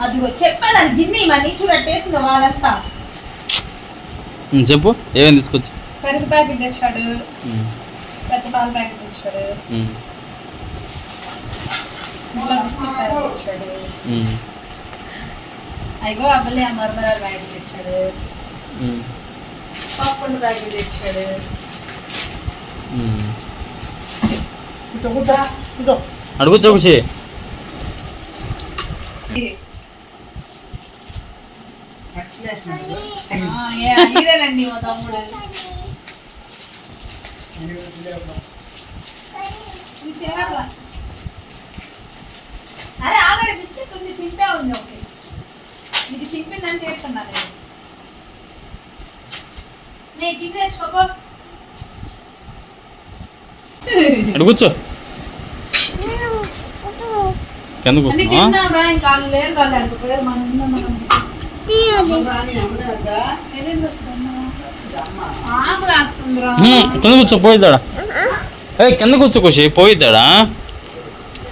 అదిగో చెప్పాను గిన్నె మనీ చూడట్టేసింది వాళ్ళంతా. ఉమ్, చెప్పు ఏమేమి తీసుకొచ్చి పెరుగు ప్యాకెట్ తెచ్చాడు పెద్ద పాల ప్యాకెట్ తెచ్చాడు అయ్యో అబ్బలే ఆ మరమరాల ప్యాకెట్ తెచ్చాడు. పాప్కొండ ప్యాకెట్ తెచ్చాడు. అడుగు చూసి ఇదేనండి మా తమ్ముడు? అరే ఆల్రెడీ బిస్కెట్ ఉంది చింపే ఉంది ఒకటి. ఇది చింపిందని చెప్తున్నా నేను. నే గిన్నె తెచ్చుకోపో అడుగు కూర్చో. కింద అన్ని కూర్చున్నావా తిన్నాం రా ఇంకా వాళ్ళు లేరు వాళ్ళు అడుగుపోయారు మనం కింద కూర్చో పోయిద్దాడా? ఏ కింద కూర్చో ఖుషి పోయిద్దాడా?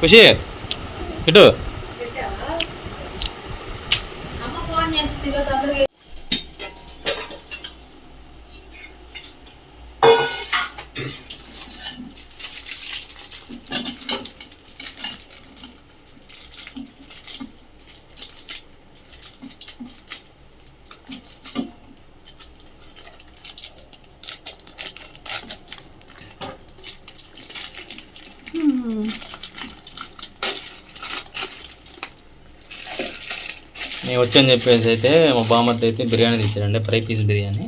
ఖుషి ఇటు అమ్మ ఫోన్ చేస్తుంది ఇక తొందరగా నేను వచ్చని చెప్పేసి అయితే మా బామ్మద్ద అయితే బిర్యానీ తీసారండి ఫ్రై పీస్ బిర్యానీ.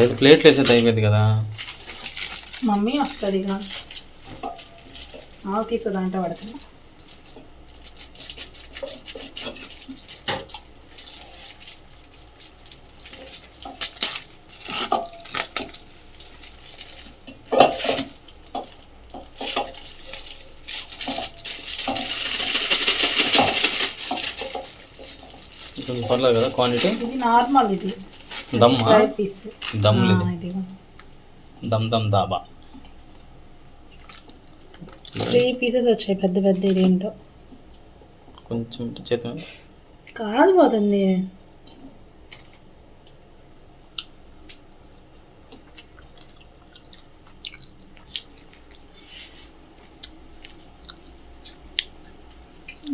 అదే ప్లేట్లు వేసేది అయిపోయింది కదా. మమ్మీ వస్తుంది ఇక. ఆవు తీసు దాంట్లో పడుతుంది. పర్లేదు కదా క్వాంటిటీ. ఇది నార్మల్ ఇది. దమ్మా fry piece dum dum dum dhaba. Three pieces వచ్చాయి పెద్ద పెద్ద ఇదేంటో కొంచెం చేతి మీద. కాదు పోతుంది.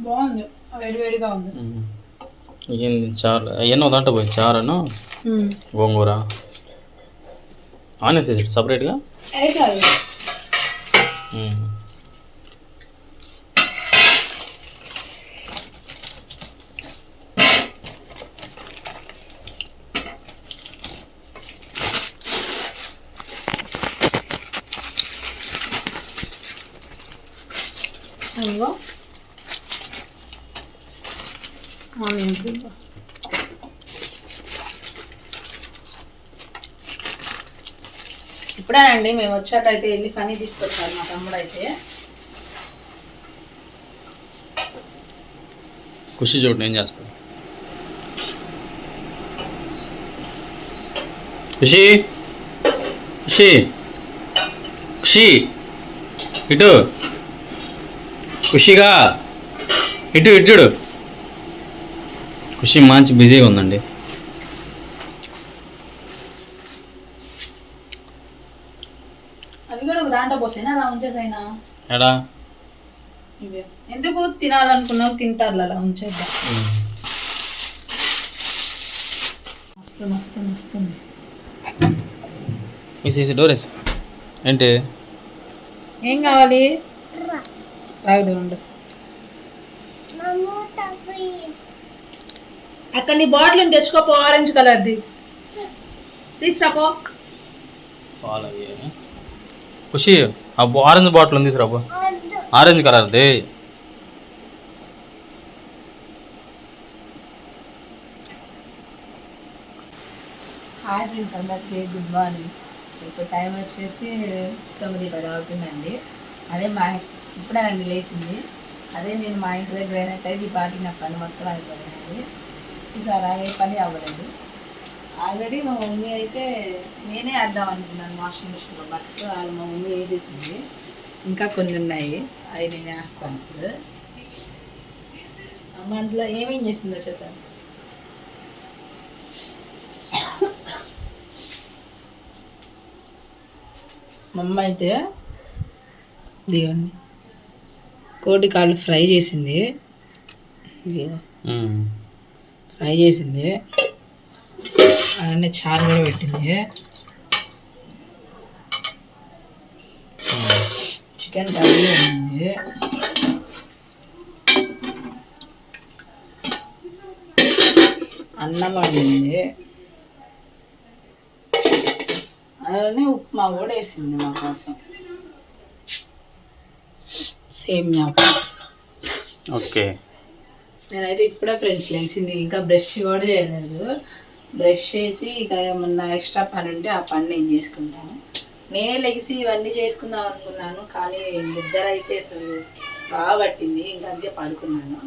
బాగుంది. వేడి వేడిగా ఉంది. ఏంది చారు? ఎన్నో దాంట్లో పోయి చారను? గోంగూర. ఆనేసేసి సపరేట్గా ఇప్పుడే అండి మేము వచ్చాక అయితే వెళ్ళి పని తీసుకొచ్చారు మా తమ్ముడు అయితే ఖుషి చూడండి ఏం చేస్తాను ఖుషి ఖుషి ఖుషి ఇటు. ఖుషిగా ఇటు ఇటు చూడు. ఖుషి మంచి బిజీగా ఉందండి అవి కూడా ఒక దాంట్లో పోసేనా అలా ఉంచేసైనా ఎడా? ఇవే. ఎందుకు తినాలనుకున్నావు? తింటారు అలా ఉంచేద్దాం వస్తుంది వస్తుంది వస్తుంది వేసేసి డోర్ వేసి. ఏంటి? ఏం కావాలి? రాగదు ఉండు అక్కడ నీ బాటిల్ తెచ్చుకోపో ఆరెంజ్ కలర్ది తీసురాపో పాలు అవి ఖుషి. అబ్బో ఆరెంజ్ బాటిల్ ఉంది తీసుకురాబో ఆరెంజ్ కలర్ది హాయ్ ఫ్రెండ్స్ అందరికీ గుడ్ మార్నింగ్. ఇప్పుడు టైం వచ్చేసి తొమ్మిది పది అవుతుందండి. అదే మా ఇప్పుడే నన్ను లేచింది. అదే నేను మా ఇంటి దగ్గర అయినట్టయితే ఈ పాటికి నా పని మొత్తం అయిపోయింది చూసారా ఏ పని అవ్వలేదు. ఆల్రెడీ మా మమ్మీ అయితే నేనే వేద్దాం అనుకున్నాను వాషింగ్ మిషన్లో బట్టలు వాళ్ళు మా మమ్మీ వేసేసింది. ఇంకా కొన్ని ఉన్నాయి అవి నేను వేస్తాను. ఇప్పుడు అమ్మ అందులో ఏమేం చేసిందో చూద్దాం మా అమ్మ అయితే దిగండి కోడి కాళ్ళు ఫ్రై చేసింది. ఫ్రై చేసింది. అలానే చారు కూడా పెట్టింది. చికెన్ కర్రీ ఉంది. అన్నం వండింది. అలానే ఉప్మా కూడా వేసింది మా కోసం. సేమియా ఉప్మా ఓకే. నేనైతే ఇప్పుడే ఫ్రెండ్స్ లేచింది ఇంకా బ్రష్ కూడా చేయలేదు. బ్రష్ చేసి ఇక ఏమన్నా ఎక్స్ట్రా పని ఉంటే ఆ పని నేను చేసుకుంటాను. నేనే లెగిసి ఇవన్నీ చేసుకుందాం అనుకున్నాను కానీ నిద్ర అయితే అసలు బాగా పట్టింది ఇంకా అంతే పడుకున్నాను.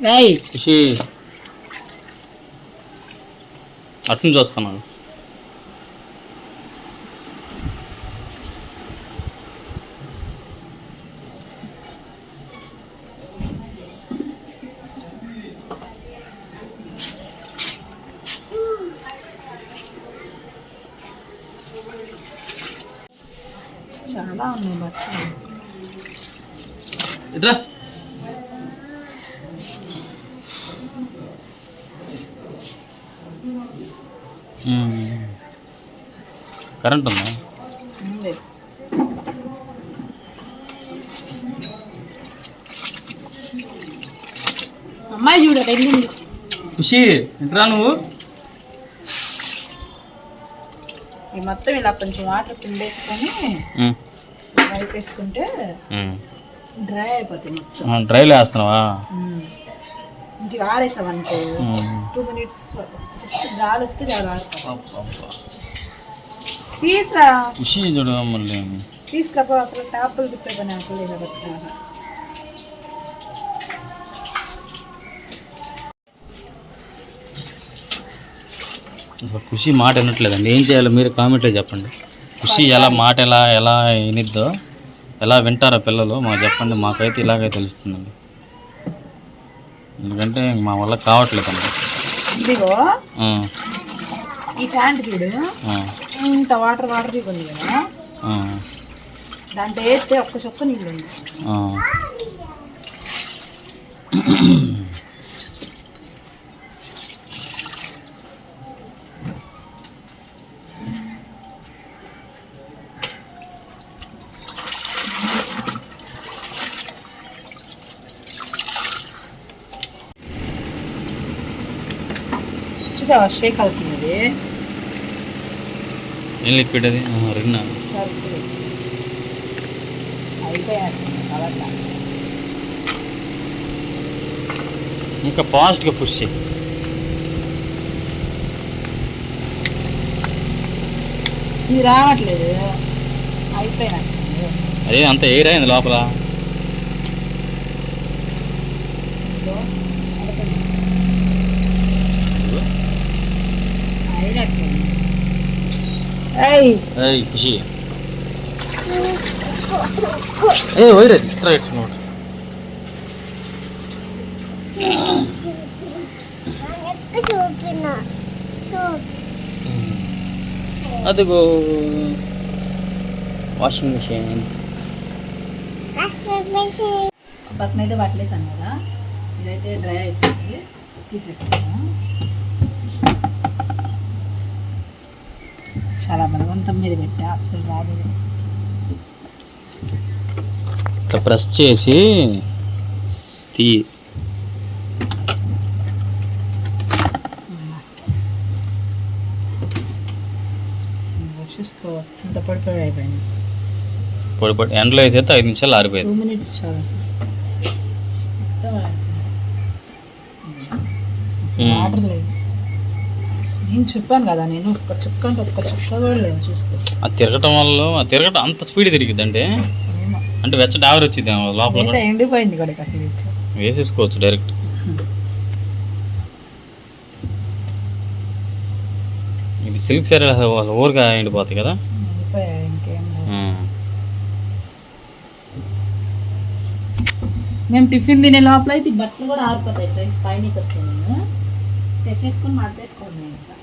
రాయ్ ఖుషి. చాలా ఉన్నాయి బట్టలు. కరెంట్ ఉందా. అమ్మాయి చూడ ఖుషి ఇట్రా నువ్వు? ఈ మొత్తం ఇలా కొంచెం వాటర్ పిండేసుకొని డ్రై మొత్తం. డ్రైలో వేస్తున్నావా అనుకో. టూ మినిట్స్ జస్ట్ గాలి వస్తే చాలు ఆరిపోతాయి అబ్బబ్బా. తీసురా. ఖుషి చూడు మళ్ళీ. తీసుకురాపో అసలు టాపులు తిప్పే పని అసలు ఖుషి మాట వినట్లేదండి. ఏం చేయాలో మీరు కామెంట్లో చెప్పండి. ఖుషి ఎలా మాట ఎలా ఎలా వినిద్దో ఎలా వింటారో పిల్లలు మాకు చెప్పండి మాకైతే ఇలాగే తెలుస్తుందండి. ఎందుకంటే మా వల్ల కావట్లేదండి ఇదిగో ఆ, ఈ ప్యాంట్ చూడు. ఇంత వాటర్ వాటర్ ఉంది కదా. దాంట్లో వేస్తే ఒక్క చొక్క నీళ్ళు ఉంది. చూసావా? షేక్ అవుతుంది అది. ఏం లిక్విడ్ అది? రిన్నా ఇంకా ఫాస్ట్గా పుష్ చేయి. ఇది రావట్లేదు. అయిపోయినట్టుంది అదే అంత ఎయిర్ అయింది లోపల ఇదిగో, అయిపోయింది. అయినట్టుంది ఏయ్ ఏయ్ ఖుషి ఏ వైరే రైట్ నోట్ అదిగో వాషింగ్ మిషన్ పక్కన అయితే పట్టలేసాను కదా. ఇదైతే డ్రై అయిపోయింది. తీసేసుకున్నాను చాలా బలవంతం మీద పెట్టా అస్సలు రాదు ఇది. ఇట్లా ప్రెస్ చేసి తీ చూసుకో ఇంత పొడి పొడి అయిపోయింది. పొడి పొడి ఎండలో వేసేస్తే ఐదు నిమిషాలు టూ ఆరిపోయింది. మినిట్స్ చాలు. వాటర్ లేదు. నేను చెప్పాను కదా నేను ఒక్క చుక్క అంటే ఒక్క చుక్క కూడా లేదు చూసుకో ఆ తిరగటం వల్ల ఆ తిరగటం అంత స్పీడ్ తిరిగిద్ది అంటే అంటే ఆవిరి వచ్చింది లోపల కూడా. ఎండిపోయింది కూడా కాసేపు వేసేసుకోవచ్చు డైరెక్ట్ ఇది సిల్క్ సారీ వాళ్ళ ఊరుగా ఎండిపోతాయి కదా? ఎండిపోయాయి ఇంకేం లేదు. ఆ. మేము టిఫిన్ తినే లోపల అయితే ఈ బట్టలు కూడా ఆరిపోతాయి ఫ్రెండ్స్ పైన వస్తాయి తెచ్చేసుకొని మడతేసుకోండి ఇంకా.